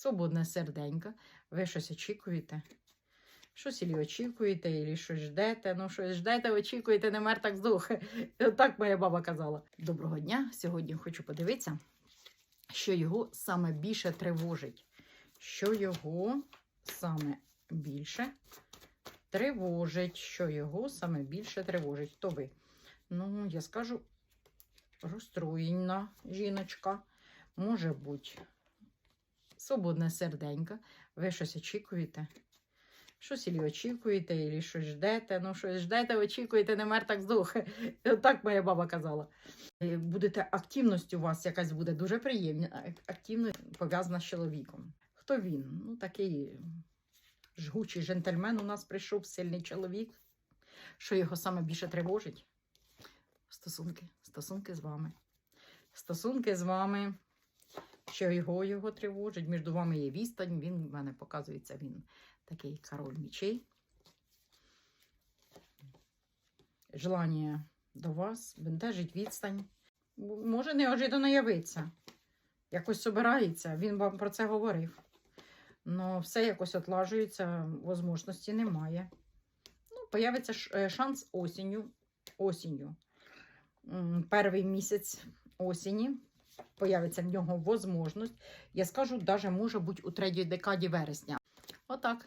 свободне серденько. Ви щось очікуєте? Щось ілі очікуєте, ілі щось ждете. Ну, щось ждете, очікуєте, не мер так здохе. Так моя баба казала. Доброго дня. Сьогодні хочу подивитися, що його саме більше тривожить. Що його саме більше тривожить, що його саме більше тривожить. Хто ви? Ну, я скажу, розстроєна жіночка. Може бути свободне серденько. Ви щось очікуєте? Щось ілі очікуєте, ілі щось ждете. Ну, щось ждете, очікуєте, не мер так здохе. Так моя баба казала. Е, Будете активність у вас якась буде дуже приємна, ак- активність пов'язана з чоловіком. Хто він? Ну, такий жгучий джентльмен у нас прийшов, сильний чоловік. Що його саме більше тривожить? Стосунки. Стосунки з вами. Стосунки з вами. Що його його тривожить. Між вами є відстань. Він в мене показується, він такий король мічей. Желання до вас, бентежить відстань. Може неожиданно явитися. Якось собирається. Він вам про це говорив. Ну, все якось отлажується, можливості немає. Ну, появиться е, шанс осінню. осінню. Перший місяць осені появиться в нього можливість. Я скажу, навіть може бути у третій декаді вересня. Отак.